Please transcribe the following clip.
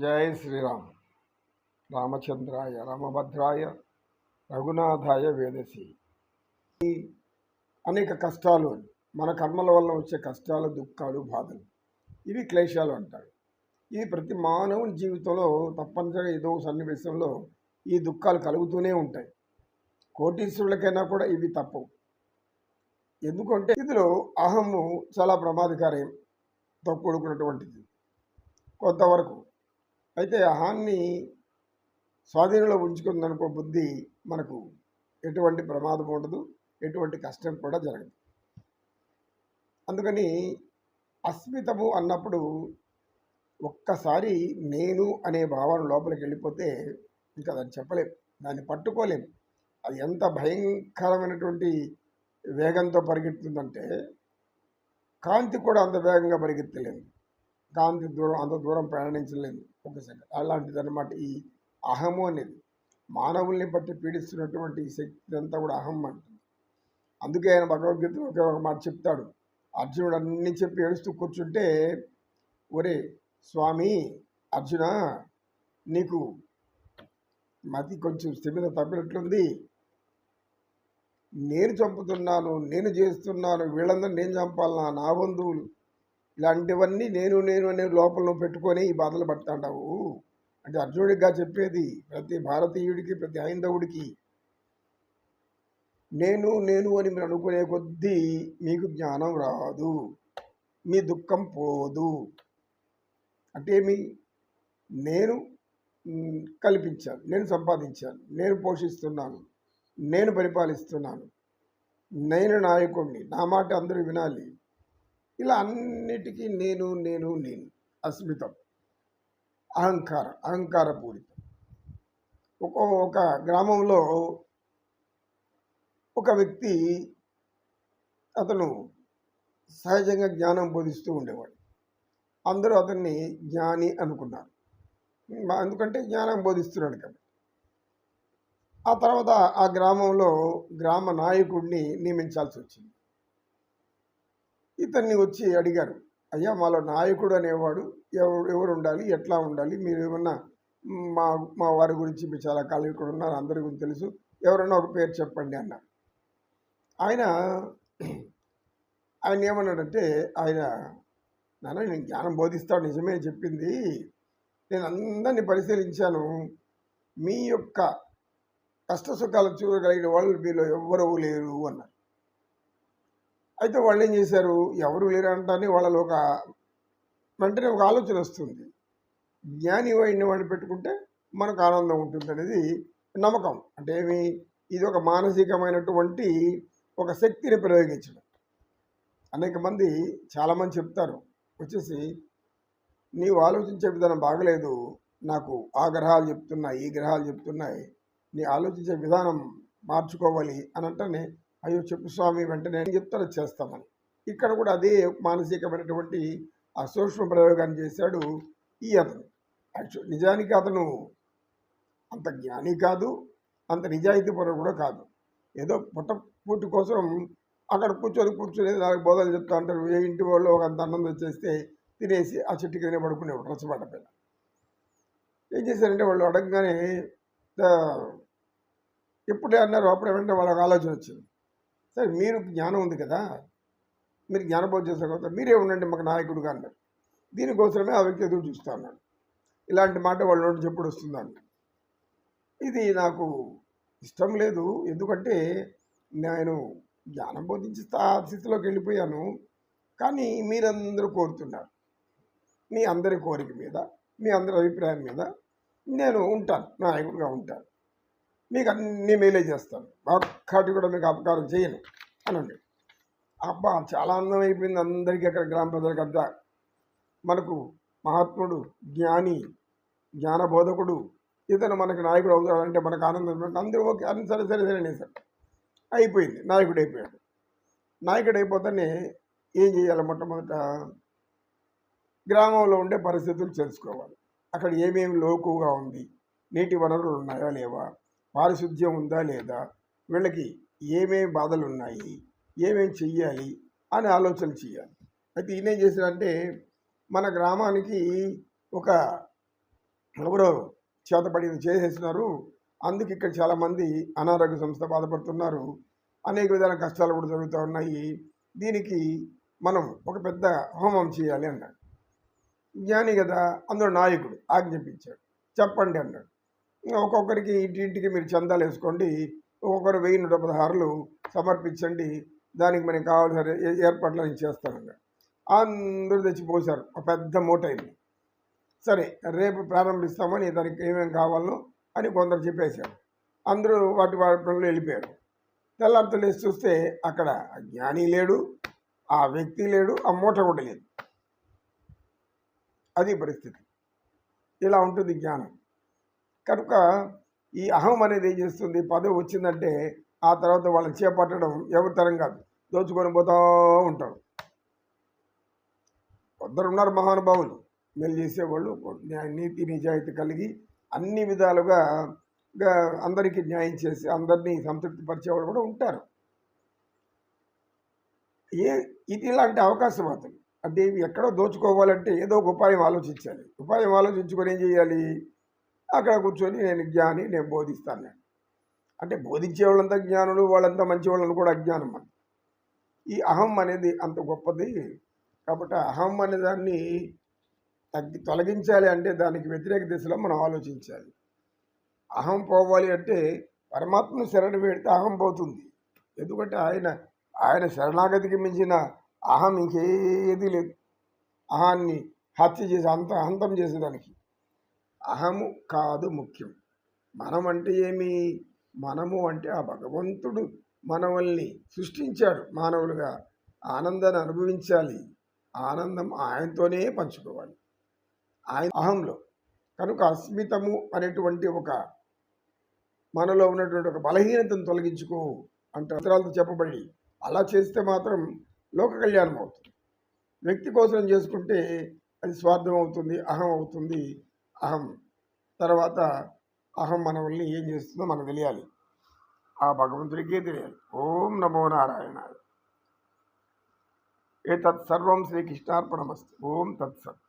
జై శ్రీరామ్. రామచంద్రాయ రామభద్రాయ రఘునాథాయ వేదసి. ఈ అనేక కష్టాలు మన కర్మల వల్ల వచ్చే కష్టాలు దుఃఖాలు బాధలు ఇవి క్లేశాలు అంటారు. ఇవి ప్రతి మానవుని జీవితంలో తప్పనిసరిగా ఏదో సన్నివేశంలో ఈ దుఃఖాలు కలుగుతూనే ఉంటాయి. కోటీశ్వరులకైనా కూడా ఇవి తప్పవు. ఎందుకంటే ఇందులో అహము చాలా ప్రమాదకారంతో కూడుకున్నటువంటిది కొంతవరకు అయితే అహాన్ని స్వాధీనంలో ఉంచుకుందనుకో బుద్ధి మనకు ఎటువంటి ప్రమాదం ఉండదు ఎటువంటి కష్టం కూడా జరగదు. అందుకని అస్మితము అన్నప్పుడు ఒక్కసారి నేను అనే భావన లోపలికి వెళ్ళిపోతే ఇంకా దాన్ని చెప్పలేం దాన్ని పట్టుకోలేం. అది ఎంత భయంకరమైనటువంటి వేగంతో పరిగెత్తుందంటే కాంతి కూడా అంత వేగంగా పరిగెత్తలేము కాంతి దూరం అంత దూరం ప్రయాణించలేము ఒక సార్ అలాంటిది అనమాట ఈ అహము అనేది. మానవుల్ని బట్టి పీడిస్తున్నటువంటి శక్తి అంతా కూడా అహం అంటుంది. అందుకే ఆయన భగవద్గీతలో ఒక మాట చెప్తాడు. అర్జునుడు అన్ని చెప్పి ఏడుస్తూ కూర్చుంటే ఒరే స్వామి అర్జున నీకు మతి కొంచెం స్థిమిత తప్పినట్లుంది. నేను చంపుతున్నాను నేను చేస్తున్నాను వీళ్ళందరూ నేను చంపాలన్నా నా బంధువులు ఇలాంటివన్నీ నేను నేను అనే లోపల పెట్టుకొని ఈ బాధలు పడతాండావు అంటే అర్జునుడిగా చెప్పేది ప్రతి భారతీయుడికి ప్రతి హైందవుడికి నేను నేను అని మీరు అనుకునే కొద్దీ మీకు జ్ఞానం రాదు మీ దుఃఖం పోదు. అంటే మీ నేను కల్పించాను నేను సంపాదించాను నేను పోషిస్తున్నాను నేను పరిపాలిస్తున్నాను. నేను నాయకుడిని నా మాట అందరూ వినాలి. ఇలా అన్నిటికీ నేను నేను నేను అస్మితం. అహంకారం అహంకారపూరితం. ఒక ఒక గ్రామంలో ఒక వ్యక్తి అతను సహజంగా జ్ఞానం బోధిస్తూ ఉండేవాడు. అందరూ అతన్ని జ్ఞాని అనుకున్నారు. ఎందుకంటే జ్ఞానం బోధిస్తున్నాడు కాబట్టి. ఆ తర్వాత ఆ గ్రామంలో గ్రామ నాయకుడిని నియమించాల్సి వచ్చింది. ఇతన్ని వచ్చి అడిగారు అయ్యా మాలో నాయకుడు అనేవాడు ఎవరు ఎవరు ఉండాలి ఎట్లా ఉండాలి? మీరు ఏమన్నా మా మా వారి గురించి మీరు చాలా కాలం ఇక్కడ ఉన్నారు అందరి గురించి తెలుసు ఎవరన్నా ఒక పేరు చెప్పండి అన్నారు. ఆయన ఆయన ఏమన్నాడంటే ఆయన నాన్న నేను జ్ఞానం బోధిస్తాడు నిజమే చెప్పింది. నేను అందరినీ పరిశీలించాను. మీ యొక్క కష్ట సుఖాలు చూడగలిగిన వాళ్ళు మీలో ఎవ్వరూ లేరు అన్నారు. అయితే వాళ్ళు ఏం చేశారు? ఎవరు లేరు అంటానే వాళ్ళలో ఒక వెంటనే ఒక ఆలోచన వస్తుంది. జ్ఞాని వాడిని వాడిని పెట్టుకుంటే మనకు ఆనందం ఉంటుంది అనేది నమ్మకం. అంటే ఏమి? ఇది ఒక మానసికమైనటువంటి ఒక శక్తిని ప్రయోగించడం. అనేక మంది చాలామంది చెప్తారు. వచ్చేసి నీవు ఆలోచించే విధానం బాగలేదు. నాకు ఆ గ్రహాలు చెప్తున్నాయి ఈ గ్రహాలు చెప్తున్నాయి. నీ ఆలోచించే విధానం మార్చుకోవాలి అని అంటేనే అయ్యో చెప్పు స్వామి వెంటనే నేను చెప్తాను చేస్తామని. ఇక్కడ కూడా అదే మానసికమైనటువంటి ఆ సూక్ష్మ ప్రయోగాన్ని చేశాడు ఈ అతను. యాక్చువల్ నిజానికి అతను అంత జ్ఞాని కాదు అంత నిజాయితీపరుడు కూడా కాదు. ఏదో పుట్ట పూటి కోసం అక్కడ కూర్చొని కూర్చొని నాకు బోధలు చెప్తా అంటారు ఏ ఇంటి వాళ్ళు ఒక అంత అన్నం చేస్తే తినేసి ఆ చెట్టు కింద పడుకునేవాడు రచ్చబండ పైన ఏం చేశారంటే వాళ్ళు అడగగానే ఎప్పుడే అన్నారు అప్పుడే వెంటనే వాళ్ళకి ఆలోచన వచ్చింది. సరే మీరు జ్ఞానం ఉంది కదా. మీరు జ్ఞానబోధ చేసిన కదా మీరే ఉండండి మాకు నాయకుడుగా అన్నారు. దీనికోసమే ఆ వ్యక్తి ఎదురు చూస్తా అన్నాడు. ఇలాంటి మాట వాళ్ళ నుండి చెప్పుడు వస్తుందండి ఇది నాకు ఇష్టం లేదు. ఎందుకంటే నేను జ్ఞానం బోధించి స్థితిలోకి వెళ్ళిపోయాను. కానీ మీరందరూ కోరుతున్నారు. మీ అందరి కోరిక మీద మీ అందరి అభిప్రాయం మీద నేను ఉంటాను. నాయకుడిగా ఉంటాను. మీకు అన్నీ మేలే చేస్తాను. ఒక్కటి కూడా మీకు అపకారం చేయను. అనండి. అబ్బా చాలా అందం అయిపోయింది అందరికీ అక్కడ గ్రామ ప్రజలకు అంతా. మనకు మహాత్ముడు జ్ఞాని జ్ఞానబోధకుడు ఇతను మనకు నాయకుడు అవుతాడంటే మనకు ఆనందం అందరూ ఓకే. అన్ని సరే సరే సరే అనేసారు అయిపోయింది. నాయకుడు అయిపోయాడు. నాయకుడు అయిపోతేనే ఏం చేయాలి? మొట్టమొదట గ్రామంలో ఉండే పరిస్థితులు తెలుసుకోవాలి. అక్కడ ఏమేమి లోకుగా ఉంది? నీటి వనరులు ఉన్నాయా లేవా? పారిశుద్ధ్యం ఉందా లేదా? వీళ్ళకి ఏమేమి బాధలు ఉన్నాయి ఏమేమి చెయ్యాలి? అని ఆలోచన చేయాలి. అయితే ఈయన ఏం చేశాడంటే మన గ్రామానికి ఒక ఎవరో చేతపడింది చేసేస్తున్నారు అందుకు ఇక్కడ చాలామంది అనారోగ్య సంస్థ బాధపడుతున్నారు. అనేక విధాల కష్టాలు కూడా జరుగుతూ ఉన్నాయి. దీనికి మనం ఒక పెద్ద హోమం చేయాలి అన్నాడు. జ్ఞాని కదా అందులో నాయకుడు ఆజ్ఞాపించాడు. చెప్పండి అన్నాడు. ఒక్కొక్కరికి ఇంటింటికి మీరు చందాలు వేసుకోండి. ఒక్కొక్కరు వెయ్యి నూట పదహారులు సమర్పించండి. దానికి మనకి కావాల్సిన ఏర్పాట్లు నేను చేస్తానన్నాడు అందరూ తెచ్చిపోసారు ఒక పెద్ద మూట అయింది. సరే రేపు ప్రారంభిస్తామని దానికి ఏమేమి కావాలో అని కొందరు చెప్పేశారు. అందరూ వాటి వాటి పనులు వెళ్ళిపోయారు. తెల్లారితో లేచి చూస్తే అక్కడ జ్ఞాని లేడు ఆ వ్యక్తి లేడు ఆ మూట కూడా లేదు. అది పరిస్థితి. ఇలా ఉంటుంది జ్ఞానం. కనుక ఈ అహం అనేది ఏం చేస్తుంది? పదవి వచ్చిందంటే ఆ తర్వాత వాళ్ళని చేపట్టడం ఎవరి తరం కాదు. దోచుకొని పోతూ ఉంటారు కొందరు ఉన్నారు మహానుభావులు. మేలు చేసేవాళ్ళు నీతి నిజాయితీ కలిగి అన్ని విధాలుగా అందరికీ న్యాయం చేసి అందరినీ సంతృప్తి పరిచేవాళ్ళు కూడా ఉంటారు. ఏ ఇది ఇలాంటి అవకాశవాదులు అంటే ఎక్కడో దోచుకోవాలంటే ఏదో ఒక ఉపాయం ఆలోచించాలి. ఉపాయం ఆలోచించుకొని ఏం చేయాలి? అక్కడ కూర్చొని నేను జ్ఞాని నేను బోధిస్తాను నేను. అంటే బోధించే వాళ్ళంతా జ్ఞానులు వాళ్ళంతా మంచి వాళ్ళని కూడా అజ్ఞానం అని ఈ అహం అనేది అంత గొప్పది కాబట్టి అహం అనే దాన్ని తగ్గి తొలగించాలి అంటే దానికి వ్యతిరేక దిశలో మనం ఆలోచించాలి. అహం పోవాలి అంటే పరమాత్మను శరణ పెడితే అహం పోతుంది. ఎందుకంటే ఆయన ఆయన శరణాగతికి మించిన అహం ఇంకేది లేదు. అహాన్ని హత్య చేసి అంత అంతం చేసేదానికి. అహము కాదు ముఖ్యం. మనం అంటే ఏమి? మనము అంటే ఆ భగవంతుడు మనవల్ని సృష్టించాడు మానవులుగా. ఆనందాన్ని అనుభవించాలి. ఆనందం ఆయనతోనే పంచుకోవాలి. ఆయన అహంలో. కనుక అస్మితము అనేటువంటి ఒక మనలో ఉన్నటువంటి ఒక బలహీనతను తొలగించుకో అంటే అక్షరాలతో చెప్పబడి అలా చేస్తే మాత్రం లోక కళ్యాణం అవుతుంది. వ్యక్తి కోసం చేసుకుంటే అది స్వార్థం అవుతుంది అహం అవుతుంది అహం తర్వాత అహం మనల్ని ఏం చేస్తుందో మనకు తెలియాలి. ఆ భగవంతుడికే తెలియాలి. ఓం నమో నారాయణ ఏ సర్వం శ్రీకృష్ణార్పణమస్తు ఓం తత్సత్.